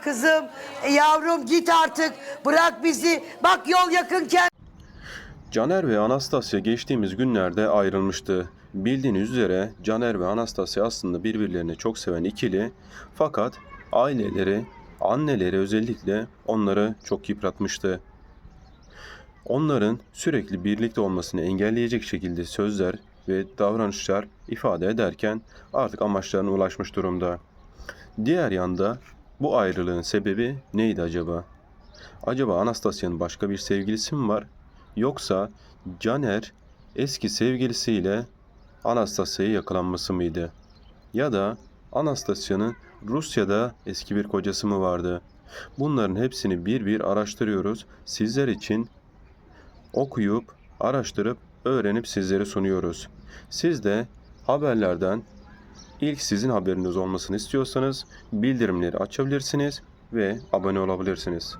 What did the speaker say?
Kızım, e, yavrum git artık. Bırak bizi. Bak yol yakınken. Caner ve Anastasya geçtiğimiz günlerde ayrılmıştı. Bildiğiniz üzere Caner ve Anastasya aslında birbirlerini çok seven ikili fakat aileleri, anneleri özellikle onları çok yıpratmıştı. Onların sürekli birlikte olmasını engelleyecek şekilde sözler ve davranışlar ifade ederken artık amaçlarına ulaşmış durumda. Diğer yanda bu ayrılığın sebebi neydi acaba? Acaba Anastasya'nın başka bir sevgilisi mi var? Yoksa Caner eski sevgilisiyle Anastasya'ya yakalanması mıydı? Ya da Anastasya'nın Rusya'da eski bir kocası mı vardı? Bunların hepsini bir bir araştırıyoruz. Sizler için okuyup, araştırıp, öğrenip sizlere sunuyoruz. Siz de haberlerden ilk sizin haberiniz olmasını istiyorsanız bildirimleri açabilirsiniz ve abone olabilirsiniz.